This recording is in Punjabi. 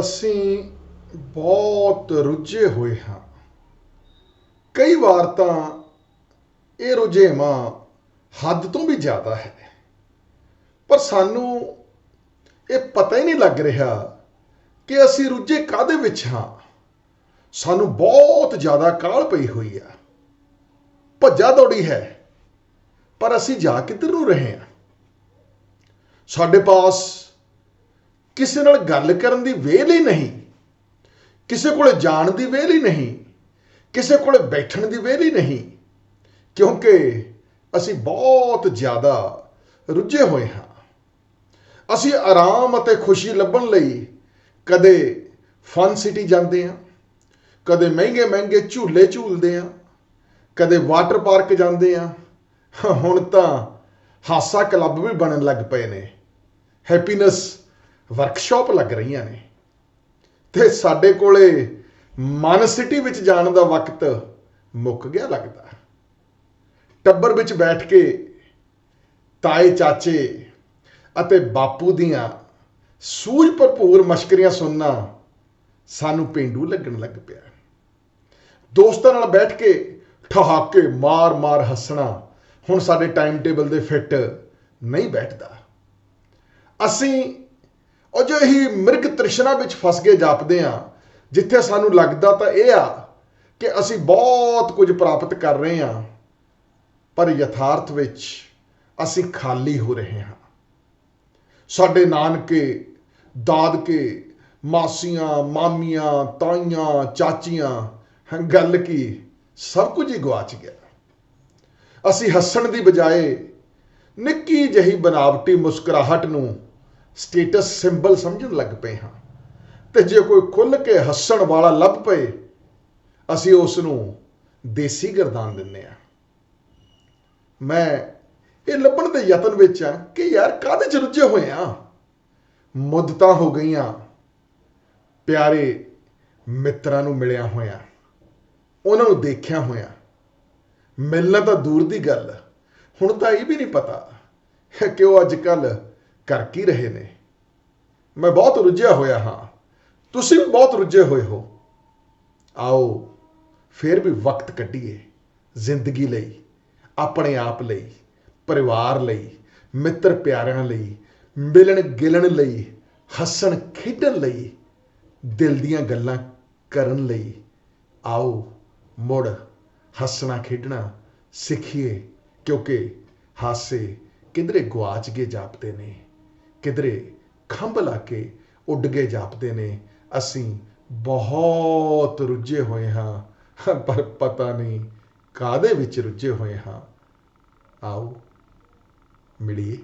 ਅਸੀਂ ਬਹੁਤ ਰੁੱਝੇ ਹੋਏ ਹਾਂ। ਕਈ ਵਾਰ ਤਾਂ ਇਹ ਰੁਝੇਵਾਂ ਹੱਦ ਤੋਂ ਵੀ ਜ਼ਿਆਦਾ ਹੈ। ਪਰ ਸਾਨੂੰ ਇਹ ਪਤਾ ਹੀ ਨਹੀਂ ਲੱਗ ਰਿਹਾ ਕਿ ਅਸੀਂ ਰੁੱਝੇ ਕਾਦੇ ਵਿੱਚ ਹਾਂ। ਸਾਨੂੰ ਬਹੁਤ ਜ਼ਿਆਦਾ ਕਾਲ ਪਈ ਹੋਈ ਆ। ਭੱਜਾ ਦੌੜੀ ਹੈ, ਪਰ ਅਸੀਂ ਜਾ ਕਿੱਧਰ ਨੂੰ ਰਹੇ ਹਾਂ? ਸਾਡੇ ਪਾਸ ਕਿਸੇ ਨਾਲ ਗੱਲ ਕਰਨ ਦੀ ਵੇਲ ਹੀ ਨਹੀਂ, ਕਿਸੇ ਕੋਲ ਜਾਣ ਦੀ ਵੇਲ ਹੀ ਨਹੀਂ, ਕਿਸੇ ਕੋਲ ਬੈਠਣ ਦੀ ਵੇਲ ਹੀ ਨਹੀਂ, ਕਿਉਂਕਿ ਅਸੀਂ ਬਹੁਤ ਜ਼ਿਆਦਾ ਰੁੱਝੇ ਹੋਏ ਹਾਂ। ਅਸੀਂ ਆਰਾਮ ਅਤੇ ਖੁਸ਼ੀ ਲੱਭਣ ਲਈ ਕਦੇ ਫਨ ਸਿਟੀ ਜਾਂਦੇ ਹਾਂ, ਕਦੇ ਮਹਿੰਗੇ ਮਹਿੰਗੇ ਝੂਲੇ ਝੂਲਦੇ ਹਾਂ, ਕਦੇ ਵਾਟਰ ਪਾਰਕ ਜਾਂਦੇ ਹਾਂ। ਹੁਣ ਤਾਂ ਹਾਸਾ ਕਲੱਬ ਵੀ ਬਣਨ ਲੱਗ ਪਏ ਨੇ। ਹੈਪੀਨੈਸ ਵਰਕਸ਼ਾਪ ਲੱਗ ਰਹੀਆਂ ਨੇ। ਤੇ ਸਾਡੇ ਕੋਲੇ ਮਨ ਸਿਟੀ ਵਿੱਚ ਜਾਣ ਦਾ ਵਕਤ ਮੁੱਕ ਗਿਆ ਲੱਗਦਾ। ਟੱਬਰ ਵਿੱਚ ਬੈਠ ਕੇ ਤਾਏ, ਚਾਚੇ ਅਤੇ ਬਾਪੂ ਦੀਆਂ ਸੂਝ ਭਰਪੂਰ ਮਸ਼ਕਰੀਆਂ ਸੁਣਨਾ ਸਾਨੂੰ ਪਿੰਡੂ ਲੱਗਣ ਲੱਗ ਪਿਆ। ਦੋਸਤਾਂ ਨਾਲ ਬੈਠ ਕੇ ਠਹਾਕੇ ਮਾਰ-ਮਾਰ ਹੱਸਣਾ ਹੁਣ ਸਾਡੇ ਟਾਈਮ ਟੇਬਲ ਦੇ ਫਿੱਟ ਨਹੀਂ ਬੈਠਦਾ। ਅਸੀਂ ਅਜਿਹੀ ਜੋ ਹੀ ਮਿਰਗ ਤ੍ਰਿਸ਼ਨਾ ਵਿੱਚ ਫਸ ਕੇ ਜਾਪਦੇ ਆ, ਜਿੱਥੇ ਸਾਨੂੰ ਲੱਗਦਾ ਤਾਂ ਇਹ ਆ ਕਿ ਅਸੀਂ ਬਹੁਤ ਕੁਝ ਪ੍ਰਾਪਤ ਕਰ ਰਹੇ ਹਾਂ ਪਰ ਯਥਾਰਥ ਵਿੱਚ ਅਸੀਂ ਖਾਲੀ ਹੋ ਰਹੇ ਹਾਂ। ਸਾਡੇ ਨਾਨਕੇ, ਦਾਦਕੇ, ਮਾਸੀਆਂ, ਮਾਮੀਆਂ, ਤਾਈਆਂ, ਚਾਚੀਆਂ ਗੱਲ ਕੀ, ਸਭ ਕੁਝ ਹੀ ਗਵਾਚ ਗਿਆ। ਅਸੀਂ ਹੱਸਣ ਦੀ ਬਜਾਏ ਨਿੱਕੀ ਜਹੀ ਬਨਾਵਟੀ ਮੁਸਕਰਾਹਟ ਨੂੰ ਸਟੇਟਸ ਸਿੰਬਲ ਸਮਝਣ ਲੱਗ ਪਏ ਹਾਂ। ਤੇ ਜੇ ਕੋਈ ਖੁੱਲ ਕੇ ਹੱਸਣ ਵਾਲਾ ਲੱਭ ਪਏ, ਅਸੀਂ ਉਸ ਨੂੰ ਦੇਸੀ ਗਰਦਾਨ ਦਿੰਨੇ ਆ ਮੈਂ ਇਹ ਲੱਭਣ ਦੇ ਯਤਨ ਵਿੱਚ ਆ ਕਿ ਯਾਰ ਕਾਹਦੇ ਚ ਰੁੱਝੇ ਹੋਏ ਆ ਮੁੱਦਤਾਂ ਹੋ ਗਈਆਂ। ਪਿਆਰੇ ਮਿੱਤਰਾਂ ਨੂੰ ਮਿਲਿਆ ਹੋਇਆ। ਉਹਨਾਂ ਨੂੰ ਦੇਖਿਆ ਹੋਇਆ। ਮਿਲਣਾ ਤਾਂ ਦੂਰ ਦੀ ਗੱਲ। ਹੁਣ ਤਾਂ ਇਹ ਵੀ ਨਹੀਂ ਪਤਾ ਕਿ ਉਹ ਅੱਜ ਕੱਲ੍ਹ ਕਰ ਕੀ ਰਹੇ ਨੇ। ਮੈਂ ਬਹੁਤ ਰੁੱਝਿਆ ਹੋਇਆ ਹਾਂ। ਤੁਸੀਂ ਵੀ ਬਹੁਤ ਰੁੱਝੇ ਹੋਏ ਹੋ। ਆਓ, ਫਿਰ ਵੀ ਵਕਤ ਕੱਢੀਏ। ਜ਼ਿੰਦਗੀ ਲਈ, ਆਪਣੇ ਆਪ ਲਈ, ਪਰਿਵਾਰ ਲਈ, ਮਿੱਤਰ ਪਿਆਰਿਆਂ ਲਈ, ਮਿਲਣ ਗਿਲਣ ਲਈ, ਹੱਸਣ ਖੇਡਣ ਲਈ, ਦਿਲ ਦੀਆਂ ਗੱਲਾਂ ਕਰਨ ਲਈ। ਆਓ, ਮੁੜ ਹੱਸਣਾ ਖੇਡਣਾ ਸਿੱਖੀਏ, ਕਿਉਂਕਿ ਹਾਸੇ ਕਿਧਰੇ ਗਵਾਚ ਕੇ ਜਾਪਦੇ ਨੇ। ਕਿਧਰੇ ਖੰਭ ਲਾ ਕੇ ਉੱਡ ਕੇ ਜਾਪਦੇ ਨੇ। ਅਸੀਂ ਬਹੁਤ ਰੁੱਝੇ ਹੋਏ ਹਾਂ, ਪਰ ਪਤਾ ਨਹੀਂ ਕਾਦੇ ਵਿੱਚ ਰੁੱਝੇ ਹੋਏ ਹਾਂ। ਆਓ ਮਿਲੀਏ।